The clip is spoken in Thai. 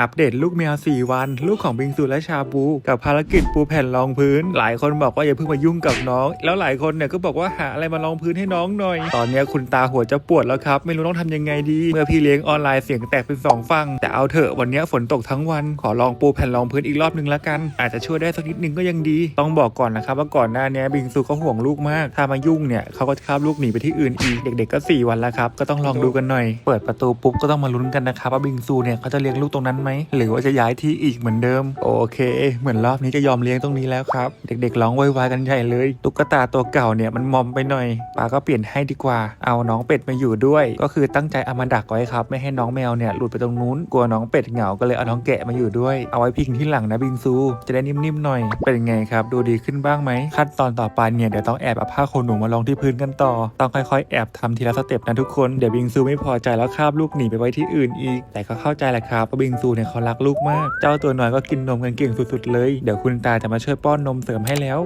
อัปเดตลูกแมว 4 วัน ลูกของบิงซูและชาบู กับภารกิจปูแผ่นรองพื้น หลายคนบอกว่าอย่าเพิ่งมายุ่งกับน้อง แล้วหลายคนเนี่ยก็บอกว่าหาอะไรมารองพื้นให้น้องหน่อย ตอนนี้คุณตาหัวจะปวดแล้วครับ ไม่รู้ต้องทำยังไงดี เมื่อพี่เลี้ยงออนไลน์เสียงแตกเป็นสองฝั่งแต่เอาเถอะวันนี้ฝนตกทั้งวัน ขอลองปูแผ่นรองพื้นอีกรอบนึงละกัน อาจจะช่วยได้สักนิดนึงก็ยังดี ต้องบอกก่อนนะครับว่าก่อนหน้านี้บิงซูเขาห่วงลูกมาก ถ้ามายุ่งเนี่ยเขาก็จะคาบลูกหนีไปที่อื่นอีก เด็ก ๆ ก็ 4 วันแล้วครับ ก็ต้องลองดูกันหน่อย เปิดประตูปุ๊บก็ต้องมาลุ้นกันนะครับว่าบิงซูเนี่ยเขาจะเลี้ยงลูกตรงนั้นไหม หรือว่าจะย้ายที่อีกเหมือนเดิม โอเค เหมือนรอบนี้จะยอมเลี้ยงตรงนี้แล้วครับ เด็กๆร้องโวยวายกันใหญ่เลย ตุ๊กตาตัวเก่าเนี่ยมันมอมไปหน่อยป้าก็เปลี่ยนให้ดีกว่า เอาน้องเป็ดมาอยู่ด้วย ก็คือตั้งใจเอามาดักไว้ครับ ไม่ให้น้องแมวเนี่ยหลุดไปตรงนู้น กลัวน้องเป็ดเหงา ก็เลยเอาน้องแกะมาอยู่ด้วย เอาไว้พิงที่หลังนะบิงซู จะได้นิ่มๆหน่อย เป็นไงครับ ดูดีขึ้นบ้างไหม ขั้นตอนต่อไปเนี่ยเดี๋ยวต้องแอบเอาผ้าขนหนูมาลองที่พื้นกันต่อ ต้องค่อยๆ แอบทำทีละสเต็ปนะทุกคน เดี๋ยวบิงซูไม่พอใจแล้วคาบลูกหนีไปไว้ที่อื่นอีก แต่ก็เข้าใจแหละครับว่าบิงซูเนี่ยเขารักลูกมาก เจ้าตัวน้อยก็กินนมกันเก่งสุดๆเลย เดี๋ยวคุณตาจะมาช่วยป้อนนมเสริมให้แล้ว